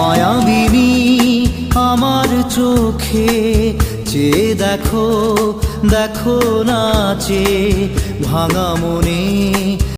মায়াবিনী আমার চোখে চেয়ে দেখো দেখো নাচে ভাঙা মনে